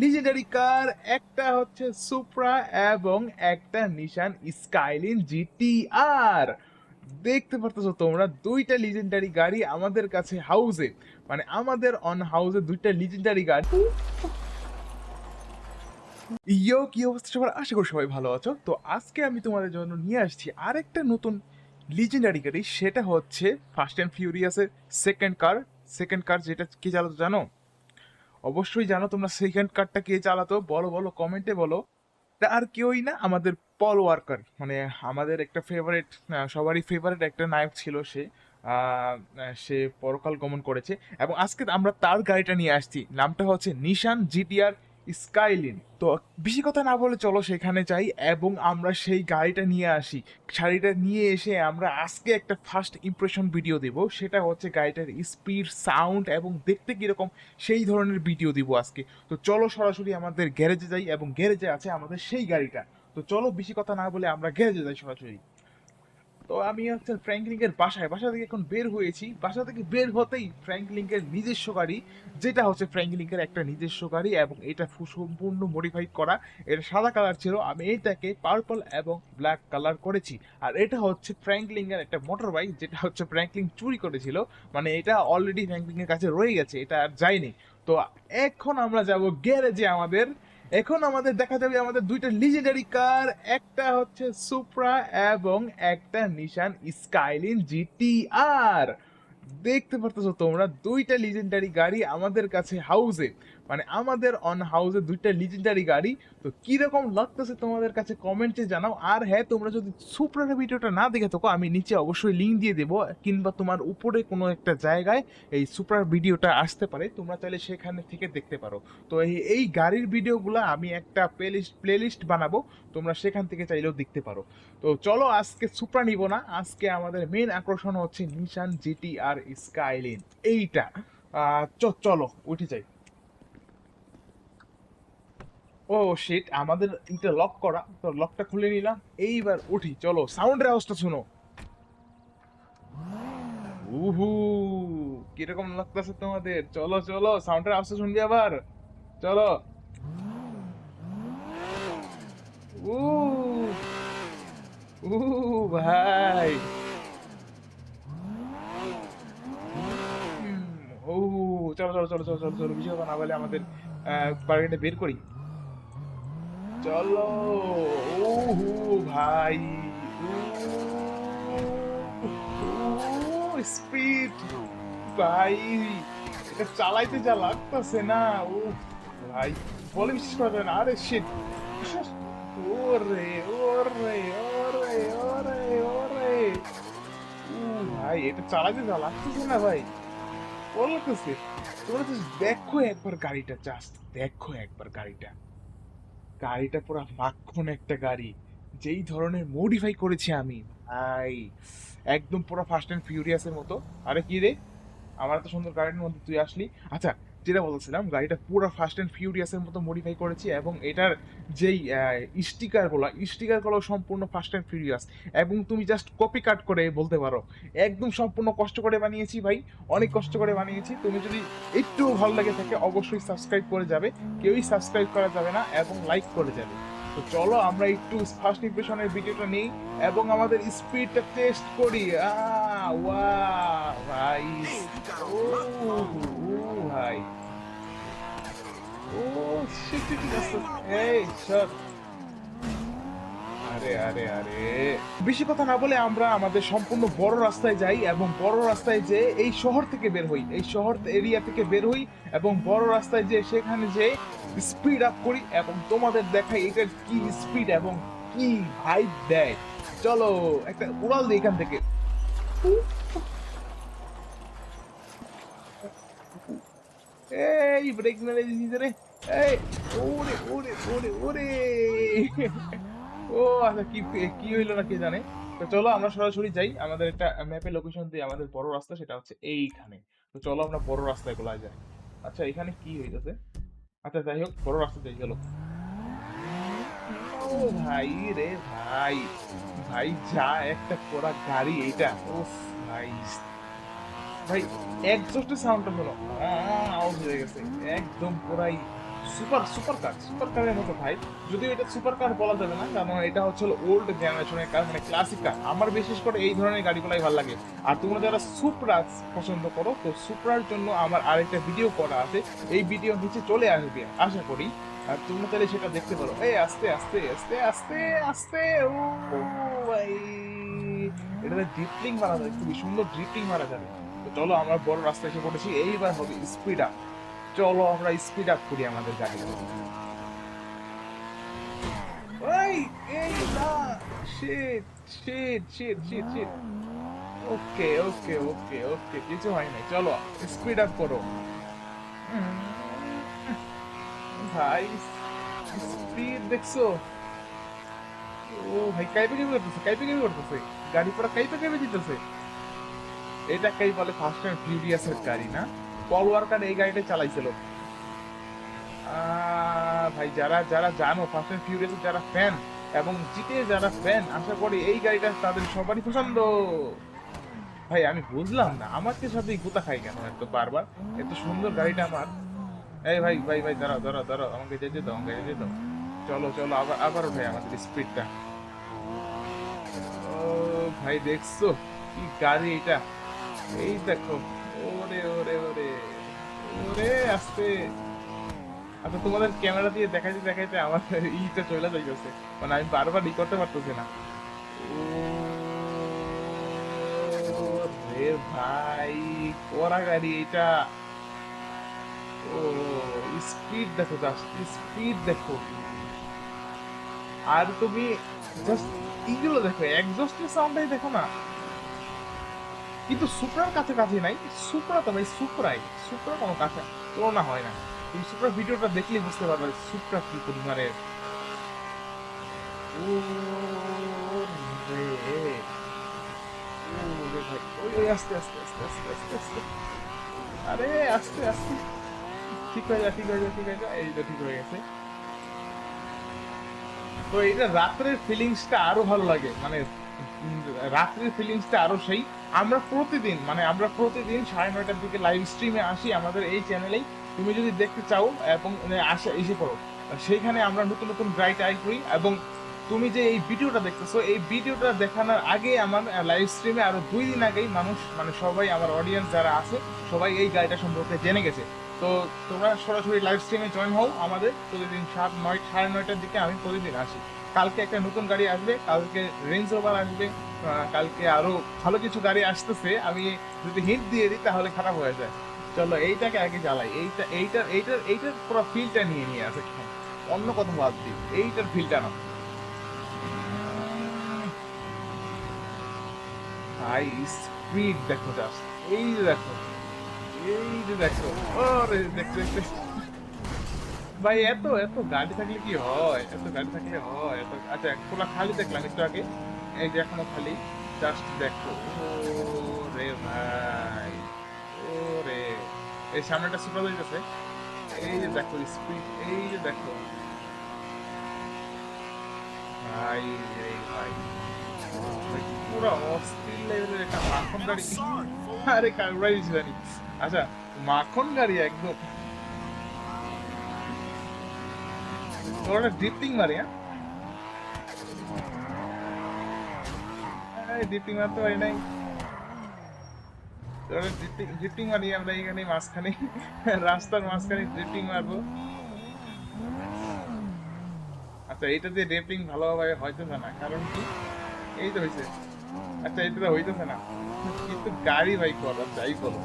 Legendary কার একটা হচ্ছে supra এবং একটা নিশান স্কাইলিন জিটি আর দেখতে পারতেছো তোমরা, দুইটা লিজেন্ডারি গাড়ি আমাদের কাছে হাউসে মানে আমাদের অন হাউসে দুইটা লিজেন্ডারি গাড়ি। ইয়ো, কি অবস্থা সবার? আশা করি সবাই ভালো আছো। তো আজকে আমি তোমাদের জন্য নিয়ে আসছি আরেকটা নতুন লিজেন্ডারি গাড়ি, সেটা হচ্ছে ফার্স্ট অ্যান্ড ফিউরিয়াসের সেকেন্ড কার সেকেন্ড কার যেটা, কে চালাতো জানো? অবশ্যই জানো তোমরা সেকেন্ড কার্ডটা কে চালাতো? বলো বলো কমেন্টে বলো। আর কেউই না, আমাদের পল ওয়ার্কার মানে আমাদের একটা ফেভারিট সবারই ফেভারিট একটা নায়ক ছিল সে। সে পরকাল গমন করেছে। এবং আজকে আমরা তার গাড়িটা নিয়ে আসছি। নামটা হচ্ছে নিশান জিটিআর স্কাইলিন। তো বেশি কথা না বলে চলো সেখানে যাই এবং আমরা সেই গাড়িটা নিয়ে আসি। শাড়িটা নিয়ে এসে আমরা আজকে একটা ফার্স্ট ইমপ্রেশন ভিডিও দেব। সেটা হচ্ছে গাড়িটার স্পিড সাউন্ড এবং দেখতে কীরকম সেই ধরনের ভিডিও দিব আজকে। তো চলো সরাসরি আমাদের গ্যারেজে যাই এবং গ্যারেজে আছে আমাদের সেই গাড়িটা। তো চলো বেশি কথা না বলে আমরা গ্যারেজে যাই সরাসরি। তো আমি হচ্ছে ফ্র্যাঙ্কলিংয়ের বাসায়, বাসা থেকে এখন বের হয়েছি। বাসা থেকে বের হতেই ফ্র্যাঙ্কলিংয়ের নিজস্ব গাড়ি, যেটা হচ্ছে ফ্র্যাঙ্কলিংয়ের একটা নিজস্ব গাড়ি এবং এটা সম্পূর্ণ মডিফাইড করা। এটা সাদা কালার ছিল, আমি এইটাকে পার্পল এবং ব্ল্যাক কালার করেছি। আর এটা হচ্ছে ফ্র্যাঙ্কলিংয়ের একটা মোটর বাইক যেটা হচ্ছে ফ্র্যাঙ্কলিং চুরি করেছিল। মানে এটা অলরেডি ফ্র্যাঙ্কলিংয়ের কাছে রয়ে গেছে, এটা আর যায়নি তো এখন আমরা যাব গ্যারেজে আমাদের এখন আমাদের দেখা যাবে আমাদের দুইটা লিজেন্ডারি কার একটা হচ্ছে সুপ্রা এবং একটা নিশান স্কাইলিন জিটিআর দেখতে পারতেছো তোমরা দুইটা লিজেন্ডারি গাড়ি আমাদের কাছে হাউসে মানে আমাদের অন হাউসে দুইটা লিজেন্ডারি গাড়ি, তো কীরকম লাগতেছে তোমাদের কাছে কমেন্টে জানাও। আর হ্যাঁ তোমরা যদি সুপ্রার ভিডিওটা না দেখে থাকো, আমি নিচে অবশ্যই লিঙ্ক দিয়ে দেবো, কিংবা তোমার উপরে কোনো একটা জায়গায় এই সুপ্রার ভিডিওটা আসতে পারে, তোমরা চাইলে সেখানে থেকে দেখতে পারো। তো এই গাড়ির ভিডিওগুলো আমি একটা প্লেলিস্ট প্লেলিস্ট বানাবো, তোমরা সেখান থেকে চাইলেও দেখতে পারো। তো চলো আজকে সুপ্রা নিব না, আজকে আমাদের মেন আকর্ষণ হচ্ছে নিশান জিটি আর স্কাইলিন এইটা চলো, উঠে যাই। ও শিট আমাদের লক করা। তো লকটা খুলে নিলাম। এইবার উঠি, চলো সাউন্ডের আওয়াজটা শুনো। উহু, কীরকম লাগতেছে তোমাদের? চলো চলো সাউন্ডের আওয়াজটা শুনবি আবার। চলো। উ উ ভাই। ও চলো চলো চলো চলো চলো চলো বিষয় না বলে আমাদের বার্গেনটা বের করি। চলো। ওহু ভাই স্পিড ভাই। এটা চালাইতে যা লাগতেছে না ও ভাই। বলে বিশ্বাস করা যায় না, আরে শিট ওরে ওরে ওরে ওরে ওরে। উ ভাই, এটা চালাইতে যা লাগতেছে না, ভাই। বলতেছে তোমরা just দেখো একবার গাড়িটা জাস্ট দেখো একবার গাড়িটা। গাড়িটা পুরো মাখন একটা গাড়ি। যেই ধরনের মডিফাই করেছি আমি, ভাই, একদম পুরো ফার্স্ট অ্যান্ড ফিউরিয়াসের মতো। আরে কি রে? আমার এত সুন্দর গাড়ির মধ্যে তুই আসলি? আচ্ছা যেটা বলছিলাম গাড়িটা পুরো ফাস্ট অ্যান্ড ফিউরিয়াসের মতো মডিফাই করেছি এবং এটার যেই স্টিকারগুলো স্টিকারগুলো সম্পূর্ণ ফাস্ট অ্যান্ড ফিউরিয়াস এবং তুমি জাস্ট কপি কাট করে বলতে পারো। একদম সম্পূর্ণ কষ্ট করে বানিয়েছি ভাই অনেক কষ্ট করে বানিয়েছি। তুমি যদি একটু ভালো লাগে থাকে অবশ্যই সাবস্ক্রাইব করে যাবে কেউই সাবস্ক্রাইব করা যাবে না এবং লাইক করে যাবে। তো চলো আমরা একটু ফার্স্ট ইমপ্রেশনের ভিডিওটা নিই এবং আমাদের স্পিডটা টেস্ট করি। আহ, ওয়া ভাই। ও ভাই ও শিট শিট শিট এই আরে আরে আরে। বেশি কথা না বলে আমরা আমাদের সম্পূর্ণ বড় রাস্তায় যাই এবং বড় রাস্তায় যে এই শহর থেকে বের হই, এই শহর এরিয়া থেকে বের হই এবং বড় রাস্তায় যে সেখানে যে স্পিড আপ করি এবং তোমাদের দেখাই এটার কি স্পিড এবং কি হাইট দেয়। চলো, একটা উড়াল দিই এখান থেকে। এই ব্রেক মেরে দিয়েছি রে এই ওরে ওরে ওরে ওরে ও আচ্ছা কি কি হইল না কে জানে তো চলো, আমরা সরাসরি যাই। আমাদের একটা ম্যাপে লোকেশন দিয়ে আমাদের বড় রাস্তা, সেটা হচ্ছে এইখানে। তো চলো, আমরা বড় রাস্তায় গোলায় যাই। আচ্ছা এখানে কি হইতেছে? আচ্ছা যাই হোক, বড় রাস্তা যাই গেল। ও ভাই রে ভাই। ভাই, যা একটা পোড়া গাড়ি এইটা উফ, ভাই। ভাই একজস্টের সাউন্ডটা হলো আওয়াজ হয়ে গেছে। একদম পুরাই সুপার সুপার কার সুপার কারের মতো ভাই। যদিও এটা সুপার কার বলা যাবে না, কারণ এটা হচ্ছে ওল্ড জেনারেশনের কার মানে ক্লাসিক কার আমার বিশেষ করে এই ধরনের গাড়িগুলাই ভালো লাগে। আর তোমরা যারা সুপ্রা পছন্দ করো, তো সুপ্রার জন্য আমার আরেকটা ভিডিও করা আছে। এই ভিডিও নিচে চলে আসবে, আশা করি। আর তোমরা তাহলে সেটা দেখতে পারো। এই আস্তে আস্তে আস্তে আস্তে আস্তে, ও ভাই। এটাতে ড্রিপলিং মারা যায় খুবই সুন্দর ড্রিপলিং মারা যাবে। চলো আমরা বড় রাস্তায় এসে পড়েছি, এইবার হবে স্পিড আপ চলো আমরা স্পিড আপ করি আমাদের গাড়ি। ওকে ওকে ওকে ওকে কিছু হয় চলো স্পিড আপ করো। ভাই স্পিড দেখছ? ও ভাই কাইপে কাইপে করতেছে কাইপে কাইপে করতেছে। গাড়ি পুরো কাইপে কাইপে দিতেছে। এটা কাই বলে ফার্স্ট অ্যান্ড ফিউরিয়াসের গাড়ি, না? পল ওয়ার্কার এই গাড়িটা চালাইছিল। ভাই, যারা যারা জানো ফার্স্ট অ্যান্ড ফিউরিয়াসের যারা ফ্যান এবং জিতে যারা ফ্যান আশা করি এই গাড়িটা তাদের সবারই পছন্দ। ভাই, আমি বুঝলাম না, আমার আমাকে সাথে গুতা খাই কেন এত বারবার? এত সুন্দর গাড়িটা আমার। এই ভাই ভাই ভাই, দাঁড়াও দাঁড়াও দাঁড়াও, আমাকে যেতে দাও, আমাকে যেতে দাও। চলো চলো, আবার আবার ভাই, আমাদের স্পিডটা ও, ভাই, দেখছ? কি গাড়ি এটা? এই দেখো, ওরে ওরে ওরে ওরে, আস্তে। আচ্ছা তোমাদের ক্যামেরা দিয়ে দেখাইতে দেখাইতে আমার ইটা চলে যাইতেছে। মানে আমি বারবার ই করতে পারতেছি না। রে ভাই করা গাড়ি এটা। ও স্পিড দেখো জাস্ট স্পিড দেখো। আর তুমি জাস্ট এইগুলো দেখো এক্সস্টের সাউন্ডটাই দেখো না। কিন্তু সুপ্রার কাছে কাছে নাই, সুপ্রা তো ভাই, সুপ্রাই, সুপ্রা কোনো কাছে তুলনা হয় না। তুমি সুপ্রা ভিডিওটা দেখলেই বুঝতে পারবে সুপ্রা কি পরিমাণের আস্তে আস্তে আস্তে আস্তে আস্তে আরে, আস্তে আস্তে। ঠিক হয়ে যা ঠিক ঠিক ঠিক হয়ে গেছে। তো রাত্রের ফিলিংসটা আরও ভালো লাগে। মানে রাত্রের ফিলিংসটা আরও সেই আমরা প্রতিদিন মানে আমরা প্রতিদিন সাড়ে নয়টার দিকে লাইভ স্ট্রিমে আসি আমাদের এই চ্যানেলেই তুমি যদি দেখতে চাও এবং আসে, এসে পড়ো। সেইখানে আমরা নতুন নতুন গাড়ি ট্রাই করি এবং তুমি যে এই ভিডিওটা দেখতেছো, এই ভিডিওটা দেখানোর আগে আমার লাইভ স্ট্রিমে আরও দুই দিন আগেই মানুষ মানে সবাই আমার অডিয়েন্স যারা আছে, সবাই এই গাড়িটা সম্পর্কে জেনে গেছে। তো তোমরা সরাসরি লাইভ স্ট্রিমে জয়েন হও আমাদের। প্রতিদিন সাত নয়, সাড়ে নয়টার দিকে আমি প্রতিদিন আসি। কালকে একটা নতুন গাড়ি আসবে, কালকে রেঞ্জ রোভার আসবে কালকে আরও ভালো কিছু গাড়ি আসতেছে, আমি যদি হিট দিয়ে দিই তাহলে খারাপ হয়ে যায়। চলো এইটাকে আগে জ্বালাই, এইটা এইটার এইটার এইটার পুরো ফিলটা নিয়ে নিয়ে আসে। অন্য কথা বাদ দিই, এইটার ফিলটা না ভাই স্পিড দেখো এই দেখো এই দেখো, ওরে, দেখতে দেখতে। ভাই, এত এত গাড়ি থাকলে কি হয়? এত গাড়ি থাকলে হয়? এত আচ্ছা খোলা খালি দেখলাম একটু আগে। এই যে এখনও খালি জাস্ট দেখো। রে ভাই ও রে এই সামনেটা সুপার হইতেছে এই যে দেখো স্পিড এই যে দেখো। ভাই রে ভাই পুরো একটা মাখন গাড়ি। আরে কারবাই জানি। আচ্ছা মাখন গাড়ি একদম। ওরা ড্রিফটিং মারে হ্যাঁ? ড্রিফটিং মারতে পারি নাই। ওরা ড্রিফটিং ড্রিফটিং মারি আমরা এখানে মাঝখানে। রাস্তার মাঝখানে ড্রিফটিং মারবো। আচ্ছা দিয়ে ড্রিফটিং ভালোভাবে হইতেছে না, কারণ কি? এই তো হয়েছে আচ্ছা এইটা তো হইতেছে না। কিন্তু গাড়ি ভাই করো যাই করো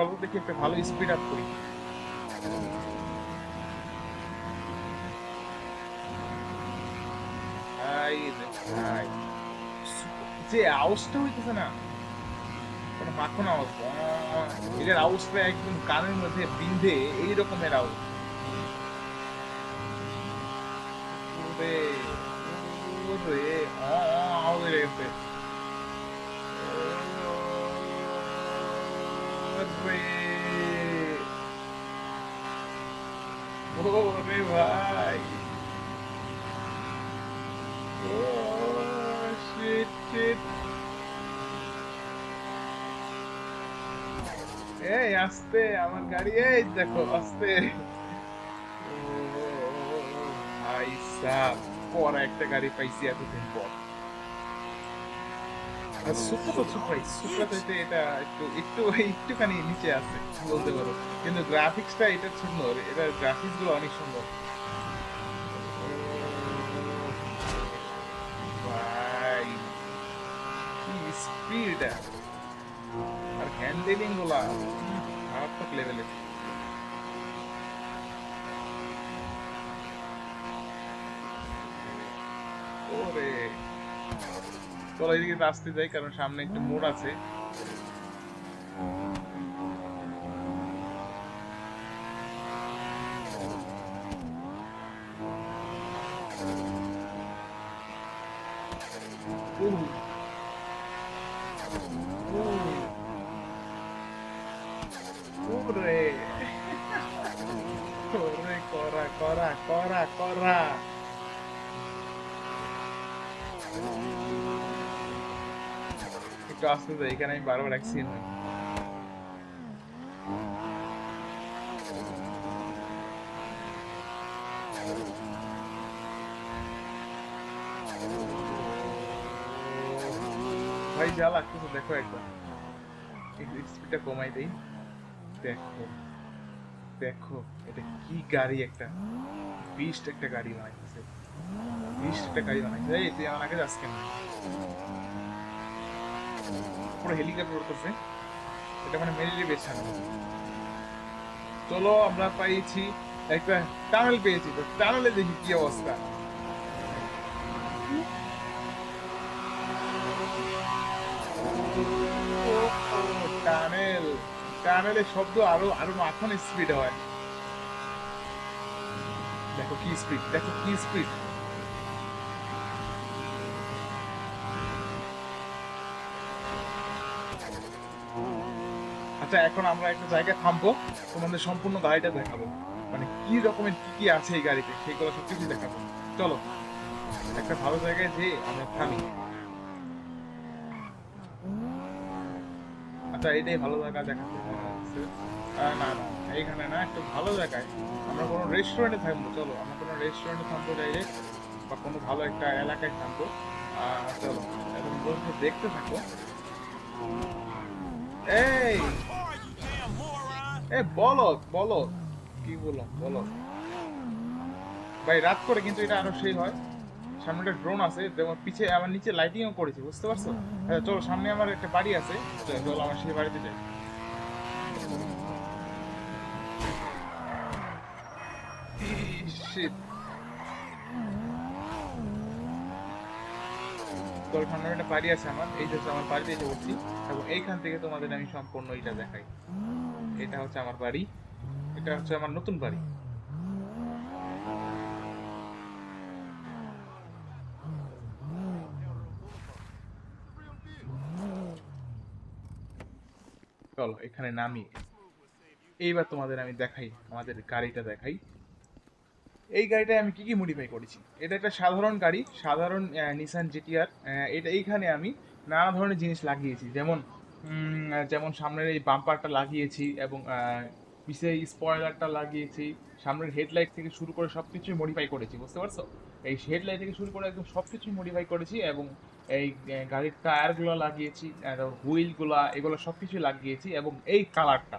চলো দেখি একটা ভালো স্পিড আপ করি। যে আওয়াজটা হইতেছে না, কোনো মাখন আওয়াজ এটার আওয়াজটা একদম কানের মধ্যে বিন্ধে এই রকমের আওয়াজ আওয়াজ হয়ে গেছে ওরে ওরে ভাই ও শিট শিট এই আস্তে আমার গাড়ি এই দেখো আস্তে ও, ভাই সাহ পর একটা গাড়ি পাইছি এতদিন পর আর সুপ্রা সুপ্রাই এটা একটু একটু একটুখানি নিচে আছে, বলতে পারো। কিন্তু গ্রাফিক্সটা এটা সুন্দর এটার গ্রাফিক্সগুলো অনেক সুন্দর। ভাই, কি স্পিড আর হ্যান্ডেলিংগুলা মারাত্মক লেভেলের ওরে চলো এদিকে আসতে যাই কারণ সামনে একটু মোড় আছে উহ। উহ। ওরে ওরে করা করা করা করা আসতে যাই এখানে আমি বারবার অ্যাক্সিডেন্ট ভাই, যা লাগতেছে, দেখো একবার। স্পিডটা কমাই দেই। দেখো দেখো, এটা কি গাড়ি একটা। বিস্ট একটা গাড়ি বানাইতেছে। বিস্ট একটা গাড়ি বানাইছে এই, তুই আমার আগে যাস কেন? পুরো হেলিকপ্টার উঠতেছে এটা মানে মেরিলি বেশ চলো, আমরা পাইছি একটা টানেল পেয়েছি। তো টানেলে দেখি কি অবস্থা। টানেল টানেলের শব্দ আরও আরও মাখন স্পিড হয়। দেখো কি স্পিড দেখো কি স্পিড আচ্ছা এখন আমরা একটা জায়গায় থামবো তোমাদের সম্পূর্ণ গাড়িটা দেখাবো। মানে কি রকমের কি কি আছে এই গাড়িতে সেগুলো সবকিছু দেখাবো। চলো একটা ভালো জায়গায় যে আমরা থামি। আচ্ছা এটাই ভালো জায়গা দেখাতে। না না এইখানে না একটু ভালো জায়গায় আমরা কোনো রেস্টুরেন্টে থাকব চলো আমরা কোনো রেস্টুরেন্টে থামবো ডাইরেক্ট বা কোনো ভালো একটা এলাকায় আহ, চলো এখন বলতে দেখতে থাকো। এই এ বলো বলো কি বলো বলো ভাই, রাত করে কিন্তু এটা আরও সেই হয়। সামনে একটা ড্রোন আছে যেমন পিছে, আমার নিচে লাইটিংও করেছি, বুঝতে পারছ? আচ্ছা চলো, সামনে আমার একটা বাড়ি আছে। চলো, আমার সেই বাড়িতে যাই. তোর সামনে একটা বাড়ি আছে আমার, এই যে আমার বাড়িতে এসে বলছি এবং এইখান থেকে তোমাদের আমি সম্পূর্ণ এটা দেখাই। এটা হচ্ছে আমার বাড়ি, এটা হচ্ছে আমার নতুন বাড়ি। চলো, এখানে নামি। এইবার তোমাদের আমি দেখাই, আমাদের গাড়িটা দেখাই। এই গাড়িটায় আমি কি কি মডিফাই করেছি? এটা একটা সাধারণ গাড়ি, সাধারণ নিসান জিটিআর এটা এইখানে আমি নানা ধরনের জিনিস লাগিয়েছি। যেমন যেমন সামনের এই বাম্পারটা লাগিয়েছি এবং পিছিয়ে পিছে স্পয়লারটা লাগিয়েছি, সামনের হেডলাইট থেকে শুরু করে সব কিছুই মডিফাই করেছি, বুঝতে পারছ? এই হেডলাইট থেকে শুরু করে একদম সব কিছুই মডিফাই করেছি এবং এই গাড়ির টায়ারগুলো লাগিয়েছি হুইলগুলো এগুলো সব কিছুই লাগিয়েছি এবং এই কালারটা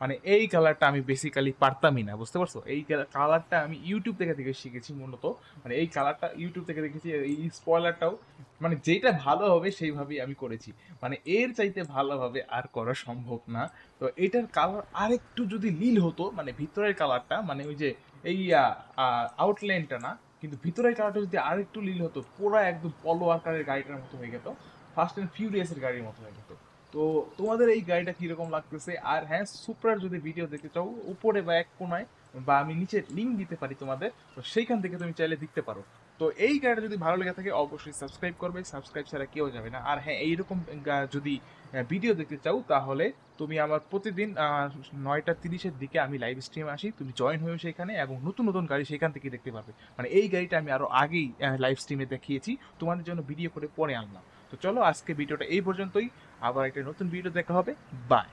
মানে এই কালারটা আমি বেসিক্যালি পারতামই না, বুঝতে পারছ? এই কালারটা আমি ইউটিউব থেকে থেকে শিখেছি মূলত। মানে এই কালারটা ইউটিউব থেকে দেখেছি, এই স্পয়লারটাও মানে যেটা ভালো হবে সেইভাবেই আমি করেছি। মানে এর চাইতে ভালোভাবে আর করা সম্ভব না। তো এটার কালার আরেকটু যদি নীল হতো মানে ভিতরের কালারটা মানে ওই যে এই আউটলাইনটা না, কিন্তু ভিতরের কালারটা যদি আরেকটু নীল হতো, পুরো একদম পলো আকারের গাড়িটার মতো হয়ে যেত ফার্স্ট অ্যান্ড ফিউরিয়াসের গাড়ির মতো হয়ে যেত তো তোমাদের এই গাড়িটা কীরকম লাগতেছে? আর হ্যাঁ সুপ্রার যদি ভিডিও দেখতে চাও, উপরে বা এক কোনায়, বা আমি নিচে লিঙ্ক দিতে পারি তোমাদের, তো সেইখান থেকে তুমি চাইলে দেখতে পারো। তো এই গাড়িটা যদি ভালো লেগে থাকে, অবশ্যই সাবস্ক্রাইব করবে। সাবস্ক্রাইব ছাড়া কেউ যাবে না। আর হ্যাঁ এইরকম যদি ভিডিও দেখতে চাও, তাহলে তুমি আমার প্রতিদিন নয়টা তিরিশের দিকে আমি লাইভ স্ট্রিমে আসি। তুমি জয়েন হয়েও সেখানে এবং নতুন নতুন গাড়ি সেখান থেকে দেখতে পারবে। মানে এই গাড়িটা আমি আরও আগেই লাইভ স্ট্রিমে দেখিয়েছি। তোমাদের জন্য ভিডিও করে পরে আনলাম। তো চলো আজকে ভিডিওটা এই পর্যন্তই। আবার একটা নতুন ভিডিও দেখা হবে। বাই